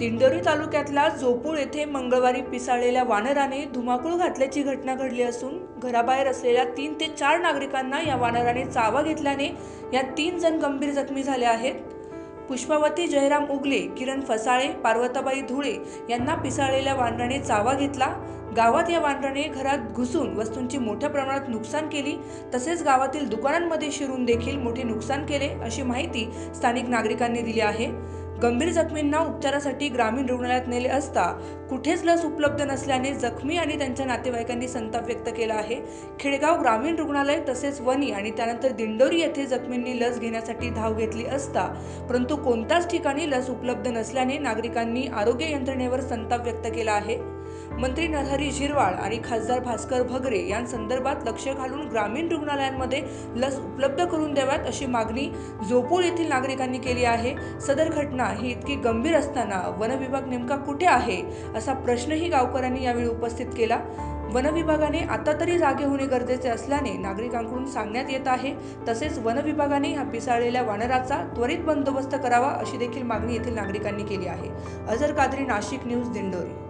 दिंडोरी तालुक्यातल्या जोपूळ येथे मंगळवारी पिसाळलेल्या वानराने धुमाकूळ घातल्याची घटना घडली असून घराबाहेर असलेल्या तीन ते चार नागरिकांना या वानराने चावा घेतल्याने या तीन जण गंभीर जखमी झाले आहेत. पुष्पावती जयराम उगले किरण फसाळे पार्वताबाई धुळे यांना पिसाळलेल्या वानराने चावा घेतला. गावात या वानराने घरात घुसून वस्तूंची मोठ्या प्रमाणात नुकसान केली. तसेच गावातील दुकानांमध्ये शिरून देखील मोठे नुकसान केले अशी माहिती स्थानिक नागरिकांनी दिली आहे. गंभीर जखमींना उपचारासाठी ग्रामीण रुग्णालयात नेले असता कुठेच लस उपलब्ध नसल्याने जखमी आणि त्यांच्या नातेवाईकांनी संताप व्यक्त केला आहे. खेडगाव ग्रामीण रुग्णालय तसेच वणी आणि त्यानंतर दिंडोरी येथे जखमींनी लस घेण्यासाठी धाव घेतली असता परंतु कोणत्याच ठिकाणी लस उपलब्ध नसल्याने नागरिकांनी आरोग्य यंत्रणेवर संताप व्यक्त केला आहे. मंत्री नरहरी झिरवाळ आणि खासदार भास्कर भगरे यांसंदर्भात लक्ष घालून ग्रामीण रुग्णालयांमध्ये लस उपलब्ध करून द्याव्यात अशी मागणी जोपूर येथील नागरिकांनी केली आहे. सदर घटना ही इतकी गंभीर असताना वनविभाग नेमका कुठे आहे असा प्रश्नही गावकऱ्यांनी यावेळी उपस्थित केला. वनविभागाने आता तरी जागे होणे गरजेचे असल्याने नागरिकांकडून सांगण्यात येत आहे. तसेच वनविभागाने ह्या पिसाळलेल्या वानराचा त्वरित बंदोबस्त करावा अशी देखील मागणी येथील नागरिकांनी केली आहे. अझर कादरी नाशिक न्यूज दिंडोरी.